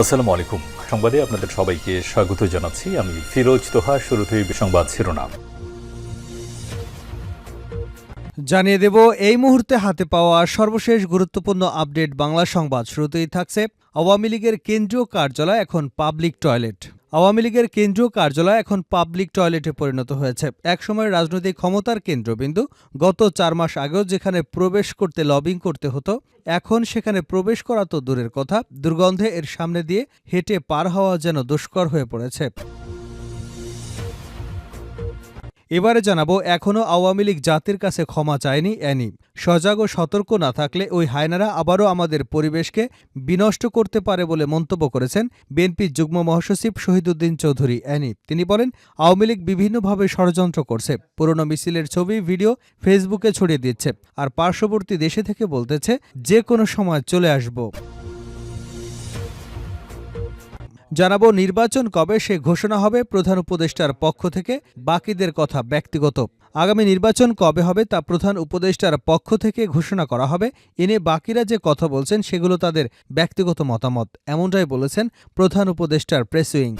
আসসালামু আলাইকুম সংবাদে আপনাদের সবাইকে স্বাগত জানাচ্ছি। আমি ফিরোজ তোহা, শুরুতেই সংবাদ শিরোনাম। জানিয়ে দেব, এই মুহূর্তে হাতে পাওয়া সর্বশেষ গুরুত্বপূর্ণ আপডেট বাংলা সংবাদ। শুরুতেই থাকছে আওয়ামী লীগের কেন্দ্রীয় কার্যালয়, এখন পাবলিক টয়লেট। আওয়ামী লীগের কেন্দ্রীয় কার্যালয় এখন পাবলিক টয়লেটে পরিণত হয়েছে। একসময় রাজনৈতিক ক্ষমতার কেন্দ্রবিন্দু। গত চার মাস আগেও যেখানে প্রবেশ করতে লবিং করতে হতো, এখন সেখানে প্রবেশ করা তো দূরের কথা। দুর্গন্ধে এর সামনে দিয়ে হেঁটে পার হওয়া যেন দুষ্কর হয়ে পড়েছে। এবারে জানাব এখনও আওয়ামী লীগ জাতির কাছে ক্ষমা চায়নি অ্যানি। সজাগ ও সতর্ক না থাকলে ওই হায়নারা আবারও আমাদের পরিবেশকে বিনষ্ট করতে পারে বলে মন্তব্য করেছেন বিএনপির যুগ্ম মহাসচিব শহীদুদ্দিন চৌধুরী অ্যানি। তিনি বলেন, আওয়ামী লীগ বিভিন্নভাবে ষড়যন্ত্র করছে, পুরনো মিছিলের ছবি, ভিডিও ফেসবুকে ছড়িয়ে দিচ্ছে, আর পার্শ্ববর্তী দেশে থেকে বলতেছে, যে কোনো সময় চলে আসব। জানাব নির্বাচন কবে সে ঘোষণা হবে প্রধান উপদেষ্টার পক্ষ থেকে। বাকিদের কথা ব্যক্তিগত। আগামী নির্বাচন কবে হবে তা প্রধান উপদেষ্টার পক্ষ থেকে ঘোষণা করা হবে। এনে বাকিরা যে কথা বলছেন সেগুলো তাদের ব্যক্তিগত মতামত। এমনটাই বলেছেন প্রধান উপদেষ্টার প্রেসউইং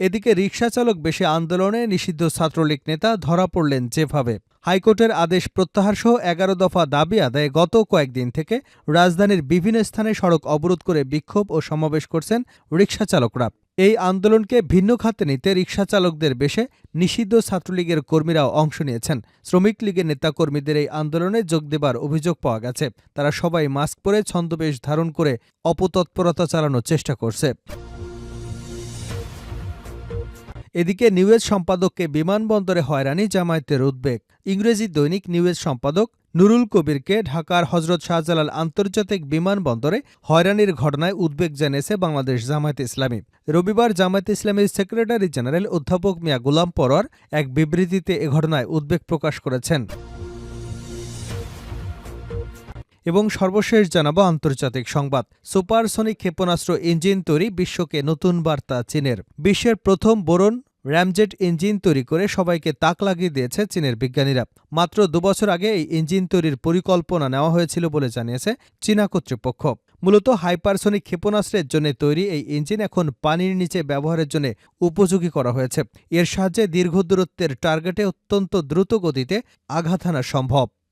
এদিকে রিকশা চালক বেশি আন্দোলনে নিষিদ্ধ ছাত্রলীগ নেতা ধরা পড়লেন যেভাবে। হাইকোর্টের আদেশ প্রত্যাহার সহ এগারো দফা দাবি আদায়ে গত কয়েকদিন থেকে রাজধানীর বিভিন্ন স্থানে সড়ক অবরোধ করে বিক্ষোভ ও সমাবেশ করছেন রিকশা চালকরা এই আন্দোলনকে ভিন্ন খাতে নিতে রিকশা চালকদের বেশে নিষিদ্ধ ছাত্রলীগের কর্মীরাও অংশ নিয়েছেন। শ্রমিক লীগের নেতাকর্মীদের এই আন্দোলনে যোগ দেবার অভিযোগ পাওয়া গেছে। তারা সবাই মাস্ক পরে ছন্দবেশ ধারণ করে অপতৎপরতা চালানোর চেষ্টা করছে। এদিকে নিউজ সম্পাদককে বিমানবন্দরে হয়রানি জামায়াতের উদ্বেগ। ইংরেজি দৈনিক নিউজ সম্পাদক নুরুল কবিরকে ঢাকার হজরত শাহজালাল আন্তর্জাতিক বিমানবন্দরে হয়রানির ঘটনায় উদ্বেগ জানিয়েছে বাংলাদেশ জামায়াত ইসলামী। রবিবার জামায়াত ইসলামীর সেক্রেটারি জেনারেল অধ্যাপক মিয়া গুলাম পরোয়ার এক বিবৃতিতে এ ঘটনায় উদ্বেগ প্রকাশ করেছেন। এবং সর্বশেষ জানাব আন্তর্জাতিক সংবাদ। সুপারসনিক ক্ষেপণাস্ত্র ইঞ্জিন তৈরি বিশ্বকে নতুন বার্তা চীনের। বিশ্বের প্রথম বোরন র্যামজেট ইঞ্জিন তৈরি করে সবাইকে তাক লাগিয়ে দিয়েছে চীনের বিজ্ঞানীরা। মাত্র দুবছর আগে এই ইঞ্জিন তৈরির পরিকল্পনা নেওয়া হয়েছিল বলে জানিয়েছে চীনা কর্তৃপক্ষ। মূলত হাইপারসনিক ক্ষেপণাস্ত্রের জন্য তৈরি এই ইঞ্জিন এখন পানির নিচে ব্যবহারের জন্য উপযোগী করা হয়েছে। এর সাহায্যে দীর্ঘ দূরত্বের টার্গেটে অত্যন্ত দ্রুত গতিতে আঘাত হানা সম্ভব।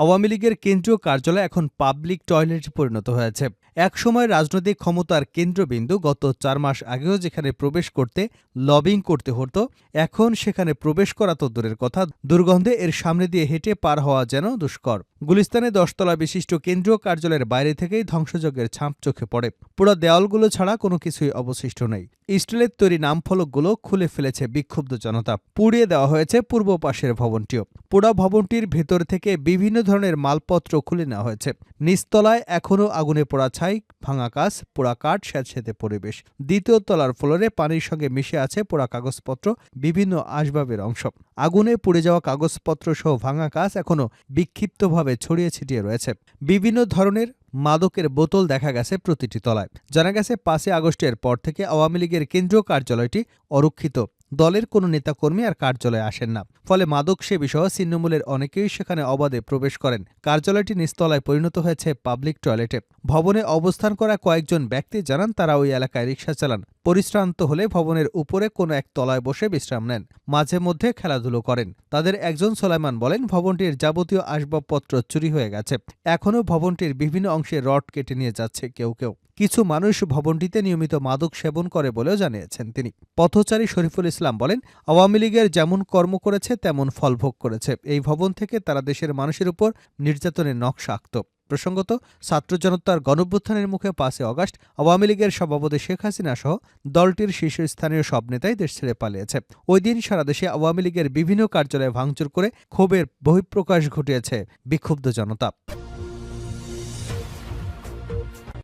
আওয়ামী লীগের কেন্দ্রীয় কার্যালয় এখন পাবলিক টয়লেটে পরিণত হয়েছে। একসময় রাজনৈতিক ক্ষমতার কেন্দ্রবিন্দু গত চার মাস আগেও যেখানে প্রবেশ করতে লবিং করতে হতো, এখন সেখানে প্রবেশ করা তো দূরের কথা, দুর্গন্ধে এর সামনে দিয়ে হেঁটে পার হওয়া যেন দুষ্কর। গুলিস্তানে দশতলা বিশিষ্ট কেন্দ্রীয় কার্যালয়ের বাইরে থেকেই ধ্বংসযজ্ঞের ছাপ চোখে পড়ে। পুরো দেওয়ালগুলো ছাড়া কোনো কিছুই অবশিষ্ট নেই। স্টিলের তৈরি নামফলকগুলো খুলে ফেলেছে বিক্ষুব্ধ জনতা। পুড়িয়ে দেওয়া হয়েছে পূর্ব পাশের ভবনটিও। পোড়া ভবনটির ভেতর থেকে বিভিন্ন ধরনের মালপত্র খুলে নেওয়া হয়েছে। নিচতলায় এখনও আগুনে পোড়া ছাই, ভাঙা কাজ পোড়া কাঠ স্যাঁতস্যাঁতে পরিবেশ। দ্বিতীয় তলার ফ্লোরে পানির সঙ্গে মিশে আছে পোড়া কাগজপত্র, বিভিন্ন আসবাবের অংশ। আগুনে পুড়ে যাওয়া কাগজপত্র সহ ভাঙা কাজ এখনও বিক্ষিপ্তভাবে ছড়িয়ে ছিটিয়ে রয়েছে। বিভিন্ন ধরনের মাদকের বোতল দেখা গেছে প্রতিটি তলায়। জানা গেছে, পাঁচই আগস্টের পর থেকে আওয়ামী লীগের কেন্দ্রীয় কার্যালয়টি অরক্ষিত। দলের কোনো নেতাকর্মী আর কার্যালয়ে আসেন না। ফলে মাদক সেবী সহ ছিন্নমূলের অনেকেই সেখানে অবাধে প্রবেশ করেন। কার্যালয়টি নিস্তলায় পরিণত হয়েছে পাবলিক টয়লেটে। ভবনে অবস্থান করা কয়েকজন ব্যক্তি জানান তারা ওই এলাকায় রিক্সা চালান। পরিশ্রান্ত হলে ভবনের উপরে কোনো এক তলায় বসে বিশ্রাম নেন। মাঝে মধ্যে খেলাধুলো করেন। তাদের একজন সোলাইমান বলেন, ভবনটির যাবতীয় আসবাবপত্র চুরি হয়ে গেছে। এখনও ভবনটির বিভিন্ন অংশে রড কেটে নিয়ে যাচ্ছে কেউ কেউ। কিছু মানুষ ভবনটিতে নিয়মিত মাদক সেবন করে বলেও জানিয়েছেন তিনি। পথচারী শরীফুল ইসলাম বলেন, আওয়ামী লীগের যেমন কর্ম করেছে, তেমন ফলভোগ করেছে। এই ভবন থেকে তারা দেশের মানুষের উপর নির্যাতনের নকশা আঁকত। প্রসঙ্গত, ছাত্র জনতার গণভ্যুত্থানের মুখে পাঁচই অগাস্ট আওয়ামী লীগের সভাপতি শেখ হাসিনা সহ দলটির শীর্ষস্থানীয় সব নেতাই দেশ ছেড়ে পালিয়েছে। ওই দিন সারা দেশে আওয়ামী লীগের বিভিন্ন কার্যালয়ে ভাঙচুর করে ক্ষোভের বহিঃপ্রকাশ ঘটিয়েছে বিক্ষুব্ধ জনতা।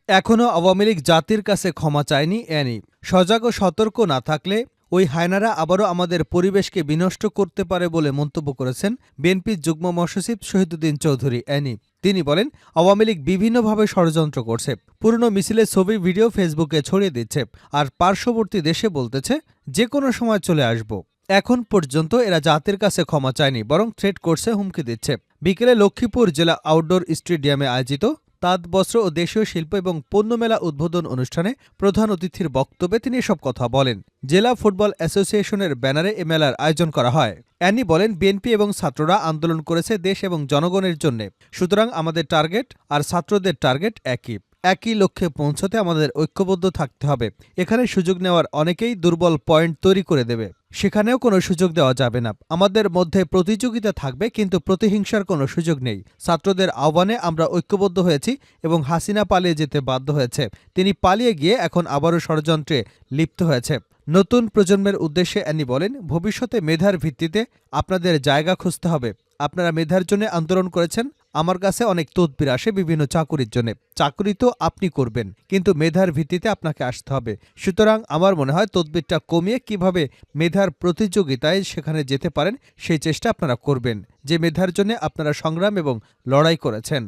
এখনও আওয়ামী লীগ জাতির কাছে ক্ষমা চায়নি অ্যানি সজাগ ও সতর্ক না থাকলে ওই হায়নারা আবারও আমাদের পরিবেশকে বিনষ্ট করতে পারে বলে মন্তব্য করেছেন বিএনপির যুগ্ম মহাসচিব শহীদুদ্দিন চৌধুরী অ্যানি তিনি বলেন, আওয়ামী লীগ বিভিন্নভাবে ষড়যন্ত্র করছে, পুরনো মিছিলের ছবি, ভিডিও ফেসবুকে ছড়িয়ে দিচ্ছে আর পার্শ্ববর্তী দেশে বলতেছে, যে কোনো সময় চলে আসব। এখন পর্যন্ত এরা জাতির কাছে ক্ষমা চায়নি, বরং থ্রেট করছে, হুমকি দিচ্ছে। বিকেলে লক্ষ্মীপুর জেলা আউটডোর স্টেডিয়ামে আয়োজিত তাঁত, বস্ত্র ও দেশীয় শিল্প এবং পণ্য মেলা উদ্বোধন অনুষ্ঠানে প্রধান অতিথির বক্তব্যে তিনি এসব কথা বলেন। জেলা ফুটবল অ্যাসোসিয়েশনের ব্যানারে এ মেলার আয়োজন করা হয়। অ্যানি বলেন, বিএনপি এবং ছাত্ররা আন্দোলন করেছে দেশ এবং জনগণের জন্য। সুতরাং আমাদের টার্গেট আর ছাত্রদের টার্গেট একই। একই লক্ষ্যে পৌঁছতে আমাদের ঐক্যবদ্ধ থাকতে হবে। এখানে সুযোগ নেওয়ার অনেকেই দুর্বল পয়েন্ট তৈরি করে দেবে। সেখানেও কোনো সুযোগ দেওয়া যাবে না। আমাদের মধ্যে প্রতিযোগিতা থাকবে, কিন্তু প্রতিহিংসার কোনো সুযোগ নেই। ছাত্রদের আহ্বানে আমরা ঐক্যবদ্ধ হয়েছি এবং হাসিনা পালিয়ে যেতে বাধ্য হয়েছে। তিনি পালিয়ে গিয়ে এখন আবারও ষড়যন্ত্রে লিপ্ত হয়েছে। নতুন প্রজন্মের উদ্দেশ্যে অ্যানি বলেন, ভবিষ্যতে মেধার ভিত্তিতে আপনাদের জায়গা খুঁজতে হবে। আপনারা মেধার জন্য আন্দোলন করেছেন আমার কাছে অনেক তদবির আসে বিভিন্ন চাকুরির জন্য। চাকরি তো আপনি করবেন, কিন্তু মেধার ভিত্তিতে আপনাকে আসতে হবে। সুতরাং আমার মনে হয় তদবিরটা কমিয়ে কীভাবে মেধার প্রতিযোগিতায় সেখানে যেতে পারেন, সেই চেষ্টা আপনারা করবেন, যে মেধার জন্য আপনারা সংগ্রাম এবং লড়াই করেছেন।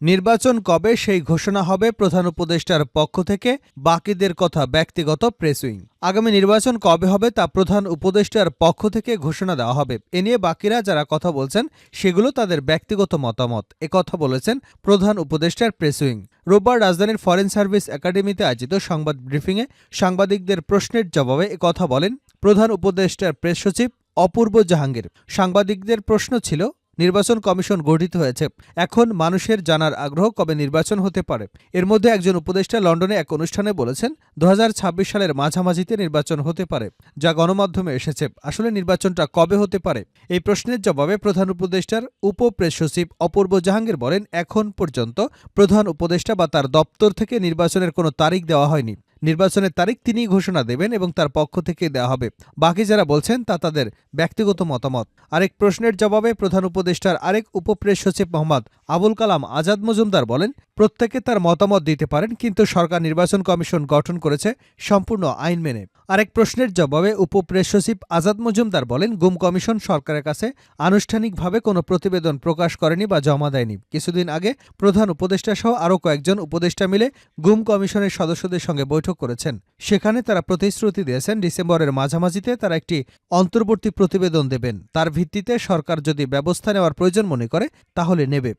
নির্বাচন কবে সেই ঘোষণা হবে প্রধান উপদেষ্টার পক্ষ থেকে, বাকিদের কথা ব্যক্তিগত প্রেসুইং আগামী নির্বাচন কবে হবে তা প্রধান উপদেষ্টার পক্ষ থেকে ঘোষণা দেওয়া হবে। এ নিয়ে বাকিরা যারা কথা বলছেন, সেগুলো তাদের ব্যক্তিগত মতামত। কথা বলেছেন প্রধান উপদেষ্টার প্রেসুইং রোববার রাজধানীর ফরেন সার্ভিস একাডেমিতে আয়োজিত সংবাদ ব্রিফিংয়ে সাংবাদিকদের প্রশ্নের জবাবে কথা বলেন প্রধান উপদেষ্টার প্রেস সচিব অপূর্ব জাহাঙ্গীর। সাংবাদিকদের প্রশ্ন ছিল নির্বাচন কমিশন গঠিত হয়েছে। এখন মানুষের জানার আগ্রহ কবে নির্বাচন হতে পারে? এর মধ্যে একজন উপদেষ্টা লন্ডনে এক অনুষ্ঠানে বলেছেন দু হাজার ছাব্বিশ সালের মাঝামাঝিতে নির্বাচন হতে পারে, যা গণমাধ্যমে এসেছে। আসলে নির্বাচনটা কবে হতে পারে? এই প্রশ্নের জবাবে প্রধান উপদেষ্টার উপ প্রেস সচিব অপূর্ব জাহাঙ্গীর বলেন, এখন পর্যন্ত প্রধান উপদেষ্টা বা তার দপ্তর থেকে নির্বাচনের কোনো তারিখ দেওয়া হয়নি। নির্বাচনের তারিখ তিনি ঘোষণা দেবেন এবং তার পক্ষ থেকে দেওয়া হবে। বাকি যারা বলছেন, তা তাদের ব্যক্তিগত মতামত। আরেক প্রশ্নের জবাবে প্রধান উপদেষ্টার আরেক উপপ্রেস সচিব মোহাম্মদ আবুল কালাম আজাদ মজুমদার বলেন প্রত্যেকে তার মতামত দিতে পারেন, কিন্তু সরকার নির্বাচন কমিশন গঠন করেছে সম্পূর্ণ আইন মেনে। আরেক প্রশ্নের জবাবে উপপ্রেস সচিব আজাদ মজুমদার বলেন, গুম কমিশন সরকারের কাছে আনুষ্ঠানিকভাবে কোনো প্রতিবেদন প্রকাশ করেনি বা জমা দেয়নি। কিছুদিন আগে প্রধান উপদেষ্টা সহ আরও কয়েকজন উপদেষ্টা মিলে গুম কমিশনের সদস্যদের সঙ্গে বৈঠক করেছেন। সেখানে তারা প্রতিশ্রুতি দিয়েছেন, ডিসেম্বরের মাঝামাঝিতে তারা একটি অন্তর্বর্তী প্রতিবেদন দেবেন। তার ভিত্তিতে সরকার যদি ব্যবস্থা নেওয়ার প্রয়োজন মনে করে, তাহলে নেবে।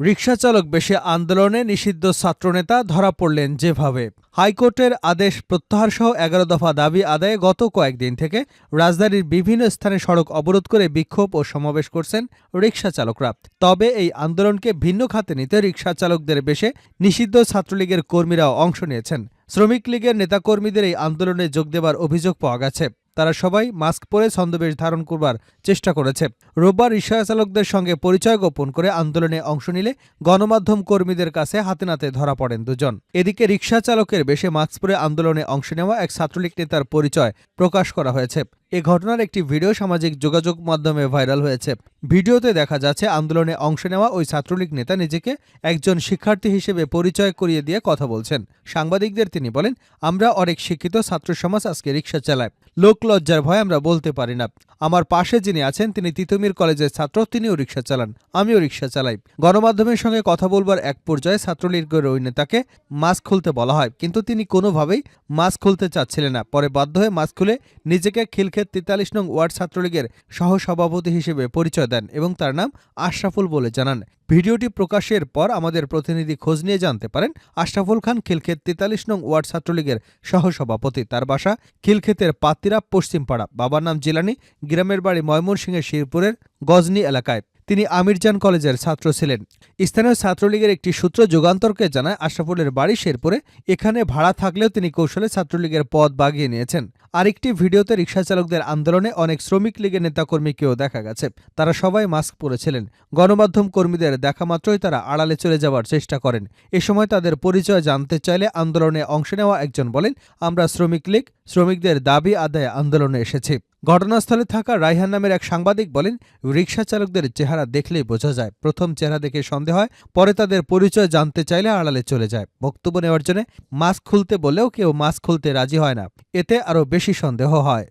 রিকশা চালক বেশি আন্দোলনে নিষিদ্ধ ছাত্রনেতা ধরা পড়লেন যেভাবে। হাইকোর্টের আদেশ প্রত্যাহার সহ এগারো দফা দাবি আদায়ে গত কয়েকদিন থেকে রাজধানীর বিভিন্ন স্থানে সড়ক অবরোধ করে বিক্ষোভ ও সমাবেশ করছেন রিকশা চালকরা তবে এই আন্দোলনকে ভিন্ন খাতে নিতে রিকশা চালকদের বেশে নিষিদ্ধ ছাত্রলীগের কর্মীরাও অংশ নিয়েছেন। শ্রমিক লীগের নেতাকর্মীদের এই আন্দোলনে যোগ দেবার অভিযোগ পাওয়া গেছে। তারা সবাই মাস্ক পরে ছন্দবেশ ধারণ করবার চেষ্টা করেছে। রোববার রিক্সা চালকদের সঙ্গে পরিচয় গোপন করে আন্দোলনে অংশ নিলে গণমাধ্যম কর্মীদের কাছে হাতে নাতে ধরা পড়েন দুজন। এদিকে রিক্সা চালকের বেশে মাস্ক পরে আন্দোলনে অংশ নেওয়া এক ছাত্রলীগ নেতার পরিচয় প্রকাশ করা হয়েছে। এ ঘটনার একটি ভিডিও সামাজিক যোগাযোগ মাধ্যমে ভাইরাল হয়েছে। ভিডিওতে দেখা যাচ্ছে, আন্দোলনে অংশ নেওয়া ওই ছাত্রলীগ নেতা নিজেকে একজন শিক্ষার্থী হিসেবে পরিচয় করিয়ে দিয়ে কথা বলছেন। সাংবাদিকদের তিনি বলেন, আমরা অনেক শিক্ষিত ছাত্র সমাজ আজকে রিক্সা চালায় লোক লজ্জার ভয় আমরা বলতে পারি না। আমার পাশে যিনি আছেন, তিনি তিতুমির কলেজের ছাত্র, তিনিও রিক্সা চালান, আমিও রিক্সা চালাই। গণমাধ্যমের সঙ্গে কথা বলবার এক পর্যায়ে ছাত্রলীগের ওই নেতাকে মাস্ক খুলতে বলা হয়, কিন্তু তিনি কোনোভাবেই মাস্ক খুলতে চাচ্ছিলেন না। পরে বাধ্য হয়ে মাস্ক খুলে নিজেকে খিলক্ষেত তেতাল্লিশ নং ওয়ার্ড ছাত্রলীগের সহসভাপতি হিসেবে পরিচয় দেন এবং তার নাম আশরাফুল বলে জানান। ভিডিওটি প্রকাশের পর আমাদের প্রতিনিধি খোঁজ নিয়ে জানতে পারেন, আশরাফুল খান খিলক্ষেত তেতাল্লিশ নং ওয়ার্ড ছাত্রলীগের সহসভাপতি। তার বাসা খিলক্ষেতের পাতিরা পশ্চিমপাড়া। বাবার নাম জেলানি গ্রামের বাড়ি ময়মনসিংহের শিরপুরের গজনি এলাকায়। তিনি আমিরজান কলেজের ছাত্র ছিলেন। স্থানীয় ছাত্রলীগের একটি সূত্র যুগান্তরকে জানায়, আশরাফুলের বাড়ি শেরপুরে এখানে ভাড়া থাকলেও তিনি কৌশলে ছাত্রলীগের পদ বাগিয়ে নিয়েছেন। আরেকটি ভিডিওতে রিক্সা চালকদের আন্দোলনে অনেক শ্রমিক লীগের নেতাকর্মীকেও দেখা গেছে। তারা সবাই মাস্ক পরেছিলেন গণমাধ্যম কর্মীদের দেখা মাত্রই তারা আড়ালে চলে যাওয়ার চেষ্টা করেন। এ সময় তাদের পরিচয় জানতে চাইলে আন্দোলনে অংশ নেওয়া একজন বলেন, আমরা শ্রমিক লীগ, শ্রমিকদের দাবি আদায়ে আন্দোলনে এসেছি। ঘটনাস্থলে থাকা রাইহান নামের এক সাংবাদিক বলেন রিকশা চালকদের চেহারা দেখলেই বোঝা যায়, প্রথম চেহারা দেখে সন্দেহ হয়, পরে তাদের পরিচয় জানতে চাইলে আড়ালে চলে যায়। বক্তব্য নেওয়ার জন্য মাস্ক খুলতে বলেও কেউ মাস্ক খুলতে রাজি হয় না। এতে আরও বেশি সন্দেহ হয়।